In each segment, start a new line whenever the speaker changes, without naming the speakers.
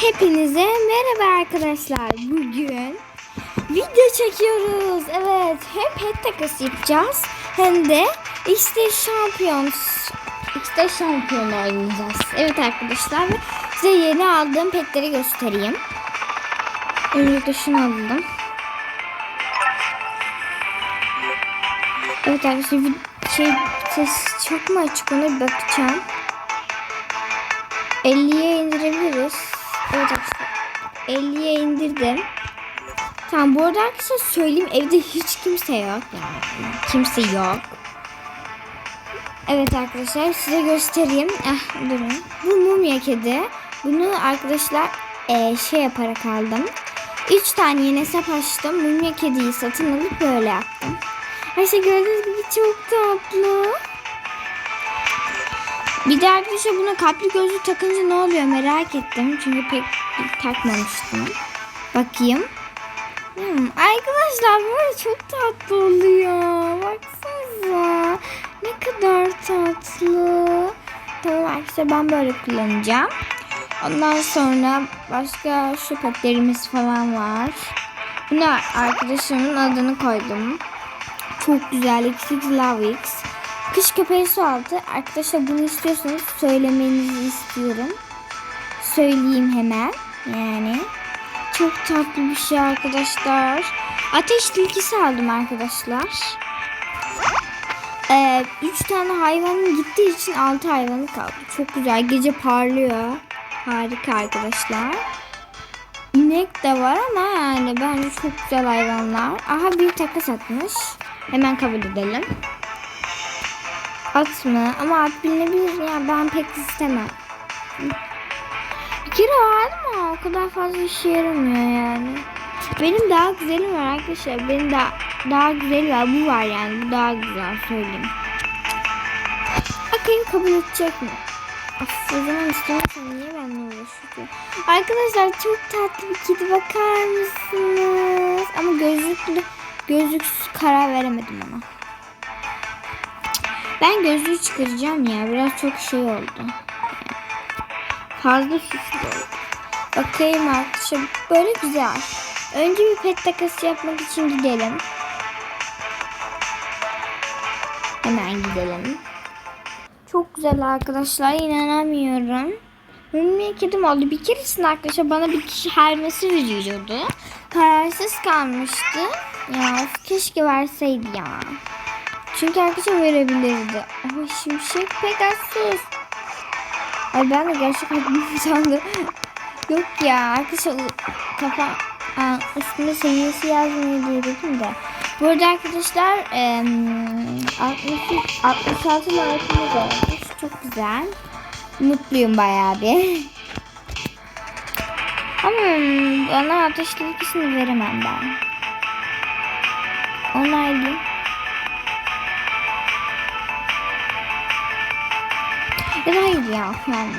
Hepinize merhaba arkadaşlar. Bugün video çekiyoruz. Evet, hem pet takası yapacağız hem de işte şampiyon işte şampiyon oynayacağız. Evet arkadaşlar, size yeni aldığım petleri göstereyim. Öncelikle şunu aldım. Evet arkadaşlar, şey ses çok mu açık ona bakacağım. 50'ye indirebiliriz. Arkadaşlar. 50'ye indirdim. Tamam bu arada arkadaşlar söyleyeyim evde hiç kimse yok. Yani kimse yok. Evet arkadaşlar size göstereyim. Ah durun. Bu mumya kedi. Bunu arkadaşlar eee, şey yaparak aldım. 3 tane yeni hesap açtım. Mumya kediyi satın alıp böyle yaptım. Arkadaşlar gördüğünüz gibi çok tatlı. Bir de arkadaşlar buna kalpli gözlük takınca ne oluyor merak ettim. Çünkü pek takmamıştım. Bakayım. Hmm, arkadaşlar böyle çok tatlı oluyor. Baksanıza. Ne kadar tatlı. Tamam arkadaşlar ben böyle kullanacağım. Ondan sonra başka şu petlerimiz falan var. Buna arkadaşımın adını koydum. Çok güzel. X Love X. Kış köpeği su altı. Arkadaşlar bunu istiyorsanız söylemenizi istiyorum. Söyleyeyim hemen. Yani. Çok tatlı bir şey arkadaşlar. Ateş tilkisi aldım arkadaşlar. Ee, üç tane hayvanın gittiği için altı hayvanı kaldı. Çok güzel. Gece parlıyor. Harika arkadaşlar. İnek de var ama yani bence çok güzel hayvanlar. Aha bir takas atmış. Hemen kabul edelim. At mı? Ama at bilinebilir ya ben pek istemem. Bir kere var ama o kadar fazla işe yaramıyor yani. Benim daha güzelim var arkadaşlar. Benim daha, daha güzel var. Bu var yani. Bu daha güzel söyleyeyim. Bakayım kabul edecek mi? Of, o zaman istemiyorsan niye benimle uğraşıyor? Arkadaşlar çok tatlı bir kedi bakar mısınız? Ama gözlüklü, gözlüksüz karar veremedim ona. Ben gözlüğü çıkaracağım ya. Biraz çok şey oldu. Fazla süslü oldu. Bakayım arkadaşlar. Böyle güzel. Önce bir pet takası yapmak için gidelim. Hemen gidelim. Çok güzel arkadaşlar. inanamıyorum. Mumya kedim oldu. Bir keresinde arkadaşlar bana bir kişi hermesi veriyordu. Kararsız kalmıştı. Ya keşke verseydi ya. Çünkü arkadaşlar verebilirdi. Ama şimşek Pegasus. Ay ben de gerçek aklımı sandım. Yok ya arkadaşlar kafa aa, üstünde seviyesi yazmıyor diye de. Bu arada arkadaşlar e, 60, 66 like'ımız olmuş. Çok güzel. Mutluyum bayağı bir. Ama bana ateşli ikisini veremem ben. Onaylayayım. Ya da hayır ya. Yani.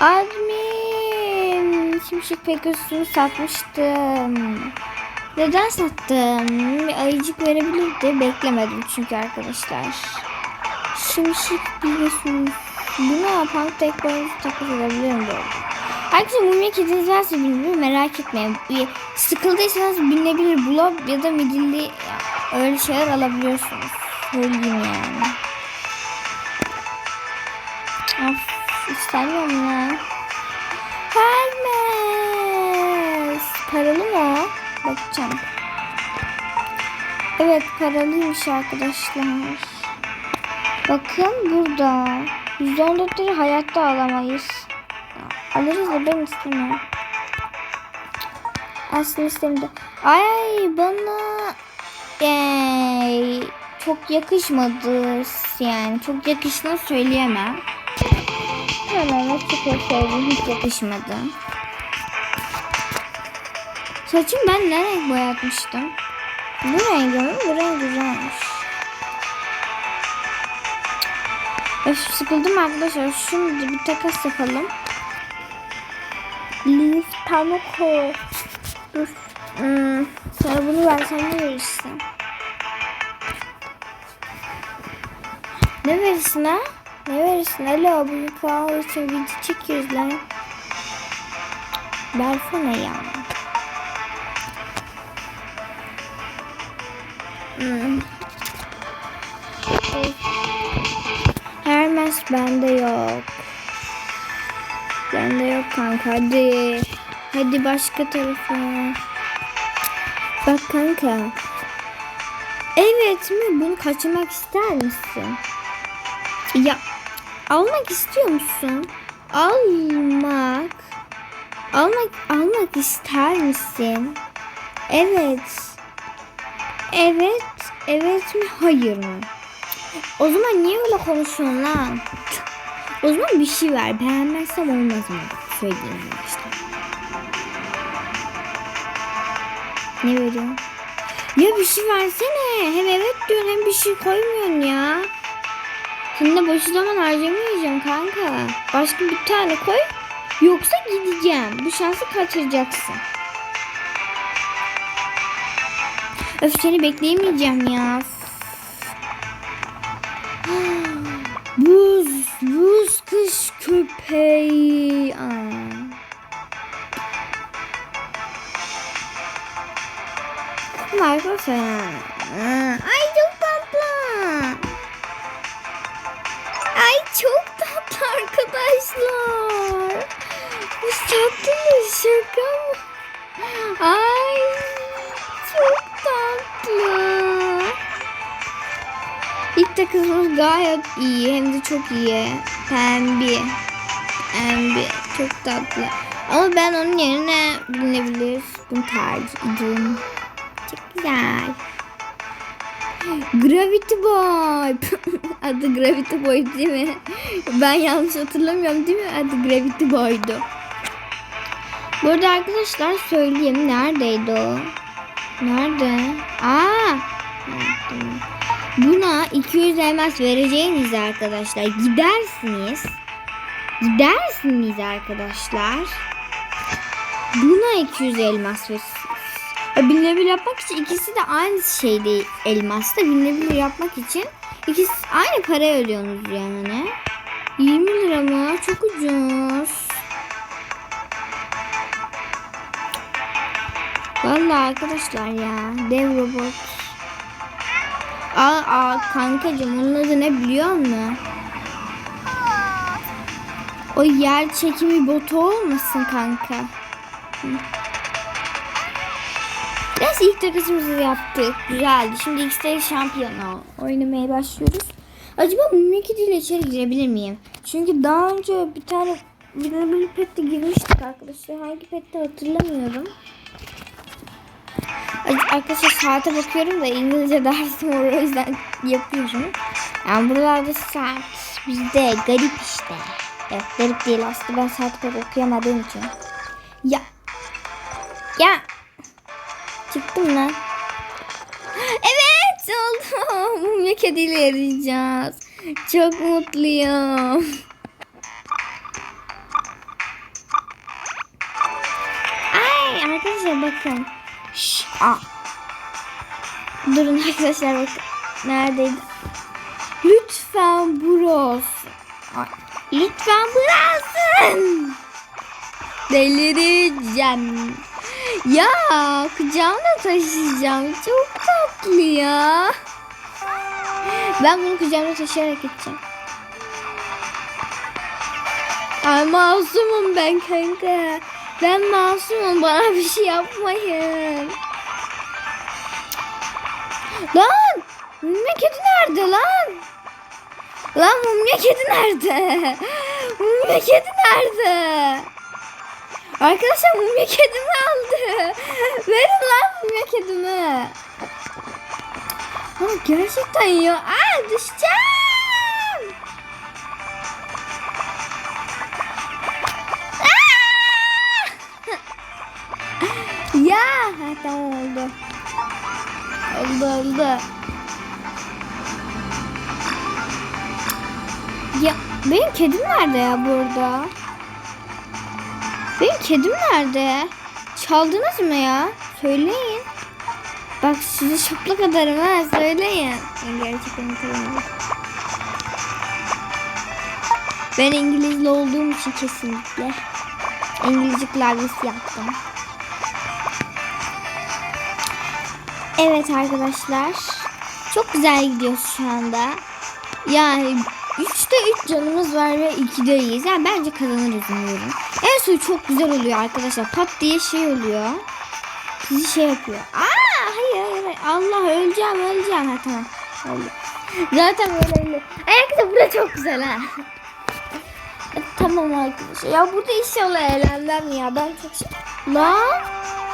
Admin. Şimşek Pegasus'unu satmıştım. Neden sattım? Bir ayıcık verebilirdi. Beklemedim çünkü arkadaşlar. Şimşek Pegasus. Bunu yapan tek boyunca takas edebilirim de. Arkadaşlar mumya kediniz varsa binebilir merak etmeyin. Sıkıldıysanız binebilir blog ya da midilli öyle şeyler alabiliyorsunuz. Söyleyeyim yani. Of istemiyorum ya. Hermes. Paralı mı? Bakacağım. Evet paralıymış arkadaşlar. Bakın burada. %14'leri hayatta alamayız. Alırız da ben istemiyorum. Aslında istemiyorum. Ay bana ee, çok yakışmadı yani çok yakıştığını söyleyemem. Hemen çok sevdim hiç yakışmadı. Saçım ben ne renk boyatmıştım? Bu renk mi? Bu renk güzelmiş. Öf sıkıldım arkadaşlar. Şimdi bir takas yapalım. Leaf Tanoko. Dur. Hmm, sana bunu versem ne verirsin? Ne verirsin ha? Ne verirsin? Alo bu yukarı için video çekiyoruz lan. Versene ya. Hmm. Hermes bende yok. Bende yok kanka hadi. Hadi başka tarafa. Bak kanka. Evet mi? Bunu kaçırmak ister misin? Ya almak istiyor musun? Almak. Almak almak ister misin? Evet. Evet. Evet mi? Hayır mı? O zaman niye öyle konuşuyorsun lan? O zaman bir şey ver. Beğenmezsem olmaz mı? Söyleyeyim işte. Ne veriyorsun? Ya bir şey versene. Hem evet diyorsun hem bir şey koymuyorsun ya. Şimdi boşu zaman harcamayacağım kanka. Başka bir tane koy. Yoksa gideceğim. Bu şansı kaçıracaksın. Öf seni bekleyemeyeceğim ya. Buz, buz kış köpeği. Aa. Arkadaşlar Aa, Ay arkadaşlar. Bu tatlı şaka mı? Ay çok tatlı. İlk takımımız gayet iyi hem de çok iyi. Pembe. Pembe. Çok tatlı. Ama ben onun yerine binebilir. Bunu tercih ediyorum. Çok güzel. Gravity Boy. Adı Gravity Boy değil mi? Ben yanlış hatırlamıyorum değil mi? Adı Gravity Boy'du. Burada arkadaşlar söyleyeyim. Neredeydi o? Nerede? Aa. Buna 200 elmas vereceğiniz arkadaşlar. Gidersiniz. Gidersiniz arkadaşlar. Buna 200 elmas verirsiniz. Binebilir yapmak için ikisi de aynı şeyde elmasta. Binebilir yapmak için ikisi aynı para ödüyorsunuz yani. 20 lira mı? Çok ucuz. Vallahi arkadaşlar ya. Dev robot. Aa, aa kankacım onun adı ne biliyor musun? O yer çekimi botu olmasın kanka. Hı. Neyse ilk takısımızı yaptık. Güzeldi. Şimdi X'de şampiyona oynamaya başlıyoruz. Acaba Mumyaki ile içeri girebilir miyim? Çünkü daha önce bir tane bir pette girmiştik arkadaşlar. Hangi pette hatırlamıyorum. Arkadaşlar saate bakıyorum da İngilizce dersim var o yüzden yapıyorum. Yani buralarda saat bizde garip işte. Evet garip değil aslında ben saat pek okuyamadığım için. Ya. Ya. Çıktım lan. Evet oldu. Mumya kediyle yarayacağız. Çok mutluyum. Ay arkadaşlar bakın. Şş. Durun arkadaşlar bakın. Neredeydi? Lütfen. Ay, Lütfen burasın. Delireceğim. Ya kucağımda taşıyacağım. Çok tatlı ya. Ben bunu kucağımda taşıyarak gideceğim. Ay masumum ben kanka. Ben masumum bana bir şey yapmayın. Lan! Mumya kedi nerede lan? Lan mumya kedi nerede? Mumya kedi nerede? Arkadaşlar mumya kedimi aldı. Verin lan mumya kedimi. Ama gerçekten ya. Aa düşeceğim. Aa! ya ha, tamam oldu. Oldu oldu. Ya benim kedim nerede ya burada? Benim kedim nerede? Çaldınız mı ya? Söyleyin. Bak sizi şaplak ederim ha söyleyin. Gerçekten tanımıyorum. Ben İngilizli olduğum için kesinlikle. İngilizce klavyesi yaptım. Evet arkadaşlar. Çok güzel gidiyoruz şu anda. Yani 3'te 3 canımız var ve 2'deyiz. Yani bence kazanırız umuyorum. En son çok güzel oluyor arkadaşlar. Pat diye şey oluyor. Bizi şey yapıyor. Aa hayır hayır. Allah öleceğim öleceğim. Ha tamam. Oldu. Zaten öyle. Ayakta burada çok güzel ha. E, tamam arkadaşlar. Ya burada inşallah eğlenmem ya. Ben çok şey... Lan.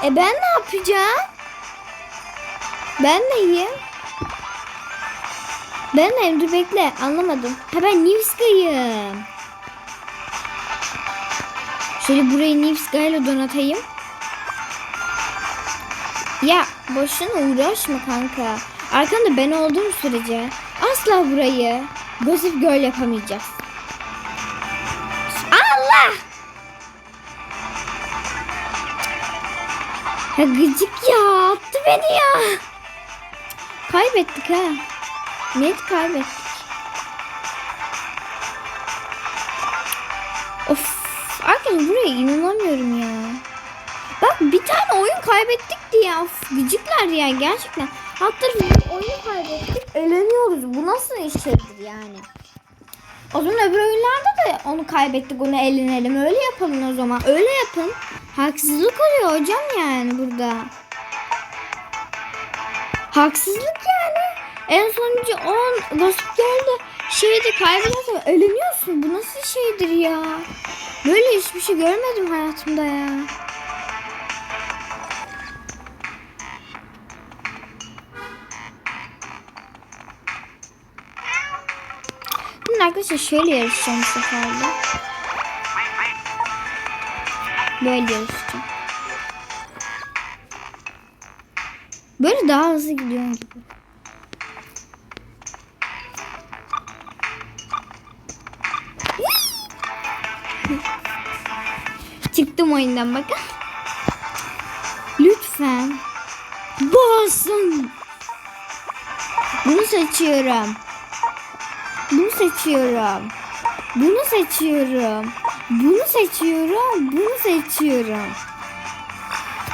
E ben ne yapacağım? Ben neyim? Ben neyim? Dur bekle. Anlamadım. Ha ben Nivska'yım. Şöyle burayı Nivska ile donatayım. Ya boşuna uğraşma kanka. Arkanda ben olduğum sürece asla burayı Gossip Girl yapamayacağız. Allah! Ya gıcık ya attı beni ya. Kaybettik ha. Net kaybettik. Arkadaşlar buraya inanamıyorum ya. Bak bir tane oyun kaybettik diye. Of gıcıklar ya gerçekten. Hatta bir oyun kaybettik. Eğleniyoruz. Bu nasıl iştir yani? O zaman öbür oyunlarda da onu kaybettik. Onu eğlenelim. Öyle yapalım o zaman. Öyle yapın. Haksızlık oluyor hocam yani burada. Haksızlık yani. En sonuncu 10 Gossip Girl'de şeyde kaybedersen eğleniyorsun. Bu nasıl şeydir ya? Böyle hiçbir şey görmedim hayatımda ya. Şimdi arkadaşlar şöyle yarışacağım bu sefer de. Böyle yarışacağım. Böyle daha hızlı gidiyorum gibi. Çıktım oyundan bakın. Lütfen. Boğazım. Bunu seçiyorum. Bunu seçiyorum. Bunu seçiyorum. Bunu seçiyorum. Bunu seçiyorum.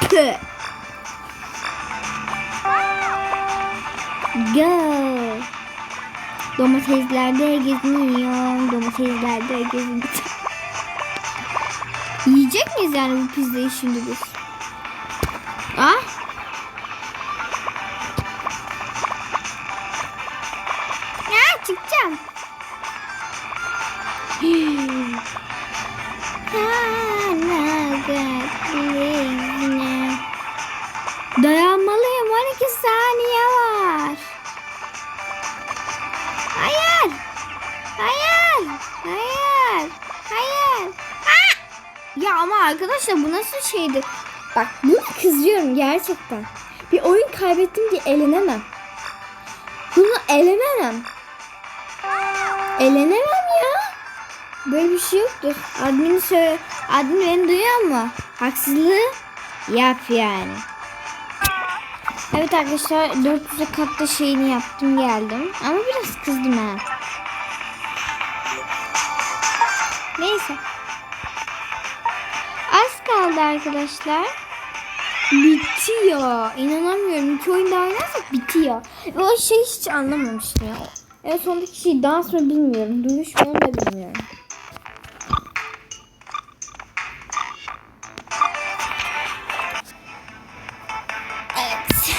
Püh. Go. Domateslerde geziniyorum. Domateslerde geziniyorum. Yiyecek miyiz yani bu pizzayı şimdi biz? Ah. Ya çıkacağım. Dayanmalıyım 12 saniye Ya ama arkadaşlar bu nasıl şeydi? Bak bunu kızıyorum gerçekten. Bir oyun kaybettim diye elenemem. Bunu elememem. Elenemem ya. Böyle bir şey yoktur. Admin söyle, admin beni duyuyor mu? Haksızlığı yap yani. Evet arkadaşlar 400'e katta şeyini yaptım geldim. Ama biraz kızdım ha. Neyse. Kaldı arkadaşlar. Bitiyor. İnanamıyorum. İki oyun daha oynarsak bitiyor. Ve o şey hiç anlamamıştım ya. En sondaki şey dans mı bilmiyorum. Duymuş mu onu da bilmiyorum. Evet.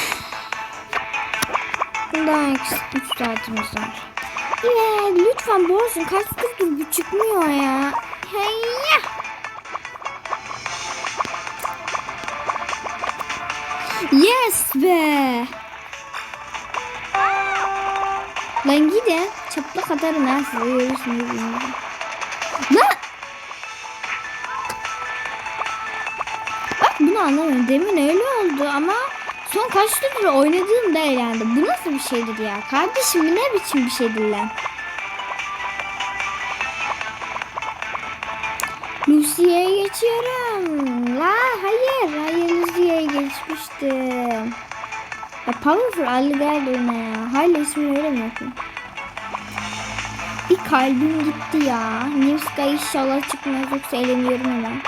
Daha eksik 3 saatimiz var. Yeah, lütfen boğazın kaç kızdır bu çıkmıyor ya. Hey Yes be. Lan gidin. Çıplak atarım ben size görürsünüz. Lan. Bak bunu anlamıyorum. Demin öyle oldu ama son kaç tur oynadığımda eğlendim. Bu nasıl bir şeydir ya? Kardeşim ne biçim bir şeydir lan? Lucy'ye geçiyorum. La hayır. Hayır geçmiştim. Ya Powerful Ali geldi oyuna ya. Hala ismini yapayım? Bir kalbim gitti ya. Nivska inşallah çıkmaz yoksa eğleniyorum hemen.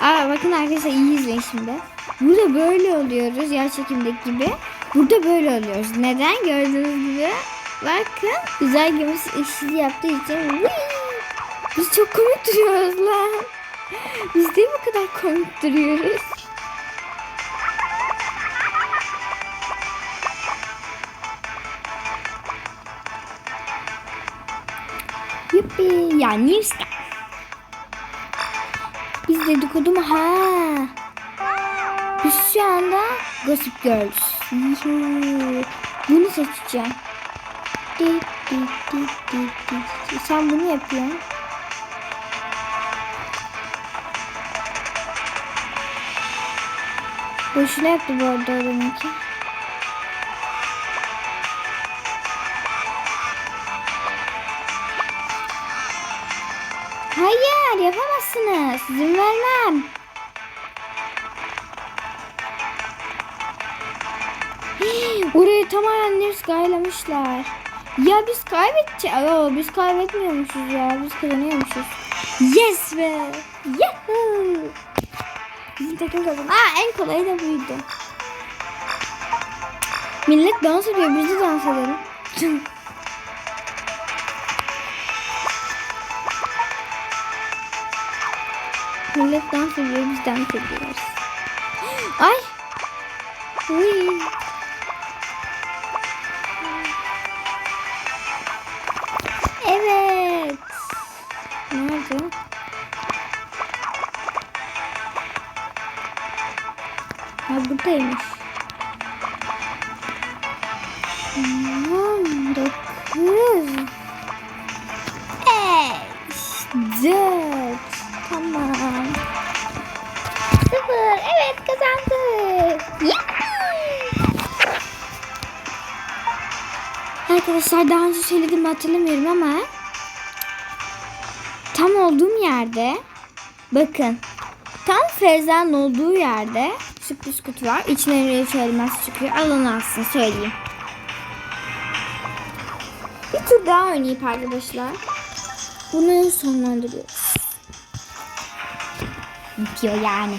Aa bakın arkadaşlar iyi izleyin şimdi. Burada böyle oluyoruz yer çekimdeki gibi. Burada böyle oluyoruz. Neden? Gördüğünüz gibi. Bakın güzel gemisi eşli yaptığı için. Whee! Biz çok komik duruyoruz lan. Biz de bu kadar komik duruyoruz. Yuppi. Ya Nirska. Biz dedikodu mu? Ha. Biz şu anda Gossip Girls. Bunu seçeceğim. Sen bunu yapıyorsun. Boşuna yaptı bu arada adamınki. Hayır yapamazsınız. İzin vermem. Hii, Orayı tamamen Ners gaylamışlar. Ya biz kaybedeceğiz. Yo, biz kaybetmiyormuşuz ya. Biz kazanıyormuşuz. Yes be. Yahoo. Bizim takım kazandı. Aa en kolayı da buydu. Millet dans ediyor. Biz de dans edelim. Millet dans ediyor. Biz dans ediyoruz. Ay. Uy. Evet. Nerede? Ha buradaymış. Sıfır. Evet kazandık. Yuhuu. Arkadaşlar daha önce söylediğimi hatırlamıyorum ama tam olduğum yerde bakın tam Feyza'nın olduğu yerde sürpriz kutu var. İçine bir elmas çıkıyor. Alın alsın söyleyeyim. Bir tur daha oynayıp arkadaşlar. Bunu sonlandırıyoruz. Bitiyor yani.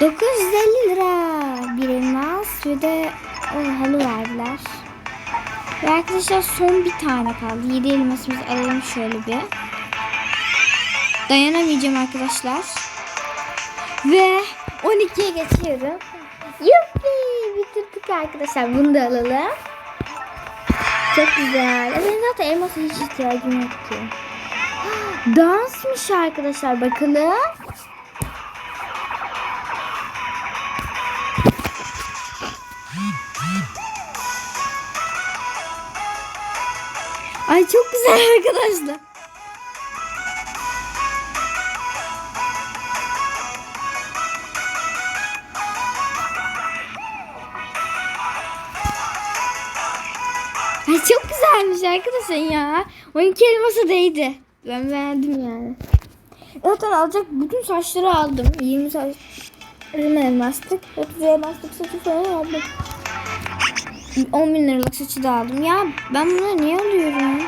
950 lira bir elmas ve de o halı verdiler. Ve arkadaşlar son bir tane kaldı. 7 elmasımızı alalım şöyle bir. Dayanamayacağım arkadaşlar. Ve 12'ye geçiyorum. Yuppi bitirdik arkadaşlar. Bunu da alalım. Çok güzel. E, Benim zaten elmasa hiç ihtiyacım yok ki. Dansmış arkadaşlar bakalım. Ay çok güzel arkadaşlar. Ay çok güzelmiş arkadaşlar ya. 12 elması değdi. Ben beğendim yani. Zaten alacak bütün saçları aldım. 20 saç 20 elmastık. 30 elmastık saçı falan aldım. 10 bin liralık saçı da aldım. Ya ben bunu niye alıyorum?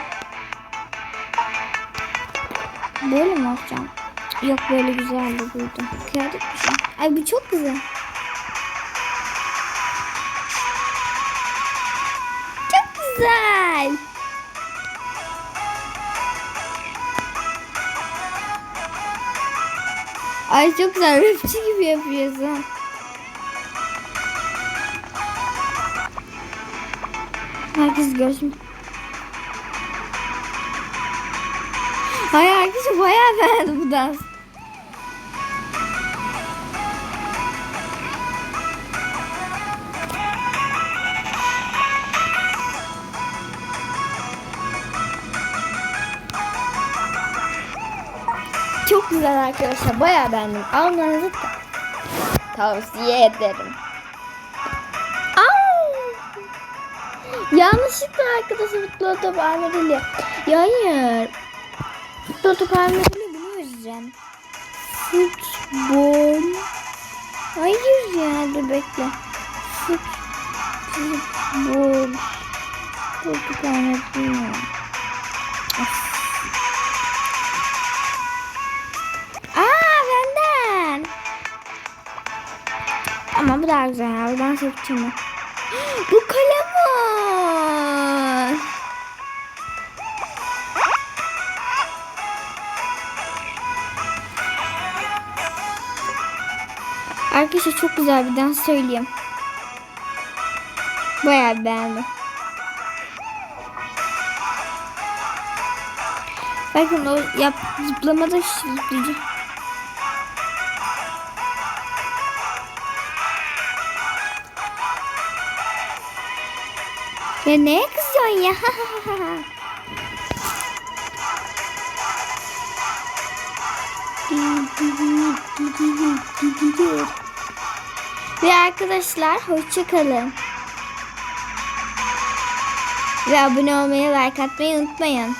Böyle mi alacağım? Yok böyle güzeldi buydu. Kıyafet bir şey. Ay bu çok güzel. Çok güzel. Ay çok güzel. Rapçi gibi yapıyorsun. Herkes görsün. Hayır herkes bayağı beğendi bu dans. Çok güzel arkadaşlar. Bayağı beğendim. Almanızı ta- tavsiye ederim. Yanlışlıkla arkadaşı futbol top armadilya. Ya hayır. Futbol top armadilya bunu yazacağım. Futbol. Hayır ya dur bekle. Futbol. Futbol top armadilya. Ama bu daha güzel. Ben seçtim. Bu kalem var. Arkadaşlar çok güzel bir dans söyleyeyim. Bayağı beğendim. Bakın o yap zıplamada zıplayacak. Ya neye kızıyorsun ya? Ve arkadaşlar hoşça kalın. Ve abone olmayı, like atmayı unutmayın.